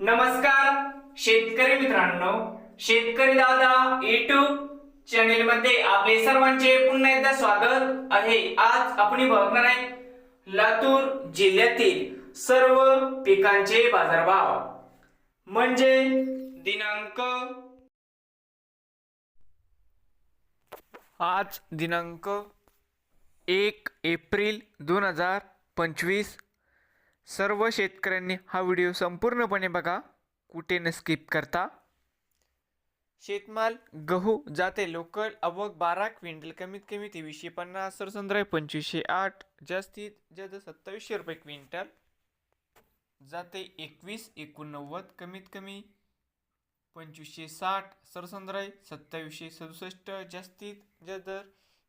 नमस्कार शेतकरी मित्रांनो. शेतकरी दादा युट्यूब चॅनेल मध्ये आपले सर्वांचे पुन्हा एकदा स्वागत आहे. आज आपण बघणार आहे लातूर जिल्ह्यातील सर्व पिकांचे बाजारभाव. म्हणजे दिनांक आज दिनांक एक एप्रिल दोन हजार पंचवीस सर्व शेतकऱ्यांनी हा व्हिडिओ संपूर्णपणे बघा. कुठे न स्किप करता? शेतमाल गहू जाते लोकल आवक बारा क्विंटल कमीत कमी तेवीसशे पन्नास सरसंद्राय पंचवीसशे आठ जास्तीत जास्त सत्तावीसशे रुपये क्विंटल. जाते एकवीस एकोणनव्वद कमीत कमी पंचवीसशे साठ सरसंद्राय सत्तावीसशे सदुसष्ट जास्तीत जास्त दर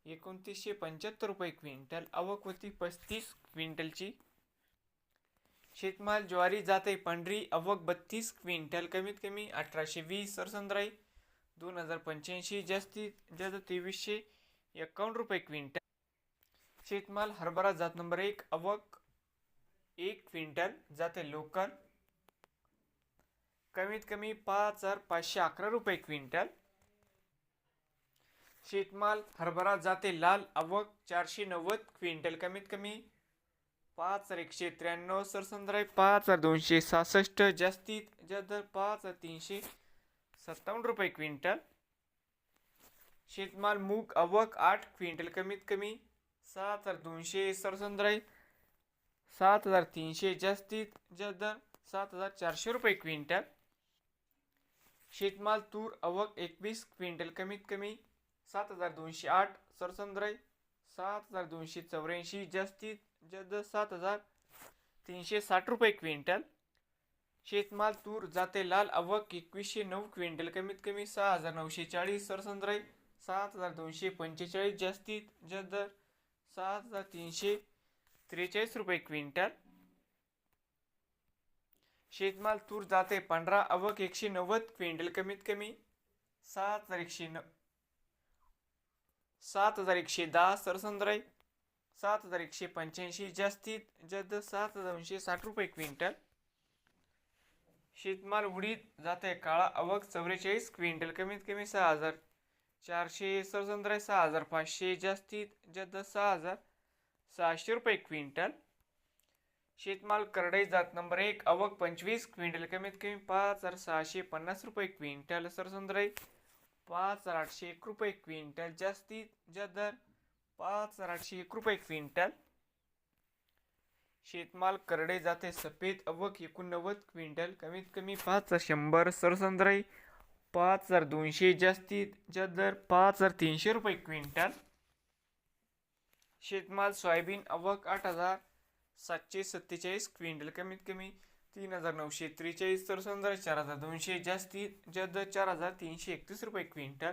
एकोणतीसशे पंच्याहत्तर रुपये क्विंटल. आवक होती पस्तीस क्विंटलची. शेतमाल ज्वारी जाते पांढरी अवक बत्तीस क्विंटल कमीत कमी अठराशे वीस सरसंद्राई दोन हजार पंच्याऐंशी जास्तीत जास्त तेवीसशे एकावन्न रुपये क्विंटल. शेतमाल हरभरा जात नंबर एक अवक एक क्विंटल जाते लोकल कमीत कमी पाच हजार पाचशे अकरा रुपये क्विंटल. शेतमाल हरभरा जाते लाल अवक चारशे नव्वद क्विंटल कमीत कमी पाच हजार एकशे त्र्याण्णव सरसंद्राय पाच हजार दोनशे सहासष्ट जास्तीत जास्त दर पाच हजार तीनशे सत्तावन्न रुपये क्विंटल. शेतमाल मूग अवक आठ क्विंटल कमीत कमी सात हजार दोनशे सरसंद्राय सात हजार तीनशे जास्तीत जास्त दर सात हजार चारशे रुपये क्विंटल. शेतमाल तूर अवक एकवीस क्विंटल कमीत कमी सात हजार दोनशे आठ सरसंद्राय सात हजार दोनशे चौऱ्याऐंशी जास्तीत जद सात हजार तीनशे साठ रुपये क्विंटल. शेतमाल तूर जाते लाल अवक एकवीसशे नऊ क्विंटल कमीत कमी सहा हजार नऊशे चाळीस. सरसंद्राई सात हजार दोनशे पंचेचाळीस. जास्तीत जास्त दर सात हजार तीनशे त्रेचाळीस रुपये क्विंटल. शेतमाल तूर जाते पांढरा अवक एकशे नव्वद क्विंटल कमीत कमी सात हजार एकशे न सात हजार एकशे दहा. सरसंद्राई सात हजार एकशे पंच्याऐंशी जास्तीत जास्त सात हजार दोनशे साठ रुपये क्विंटल. शेतमाल उडीत जाते काळा आवक चौवेचाळीस क्विंटल कमीत कमी सहा हजार. चारशे सौसंद्र सहा हजार पाचशे जास्तीत जास्त सहा हजार सहाशे रुपये क्विंटल. शेतमाल करडई जात नंबर एक आवक पंचवीस क्विंटल कमीत कमी पाच हजार सहाशे पन्नास रुपये क्विंटल. सरसंद्राई पाच हजार आठशे एक रुपये क्विंटल. जास्तीत जास्त दर पाच हजार आठशे एक रुपये क्विंटल. शेतमाल करडे जाते सफेद अवक एकोणनव्वद क्विंटल. कमीत कमी पाच हजार शंभर सरसंद्राई पाच हजार दोनशे जास्तीत जास्त दर पाच हजार तीनशे रुपये क्विंटल. शेतमाल सोयाबीन अवक आठ हजार सातशे सत्तेचाळीस क्विंटल. कमीत कमी तीन हजार नऊशे त्रेचाळीस सरसंद्राई चार हजार दोनशे जास्तीत जास्त दर चार हजार तीनशे एकतीस रुपये क्विंटल.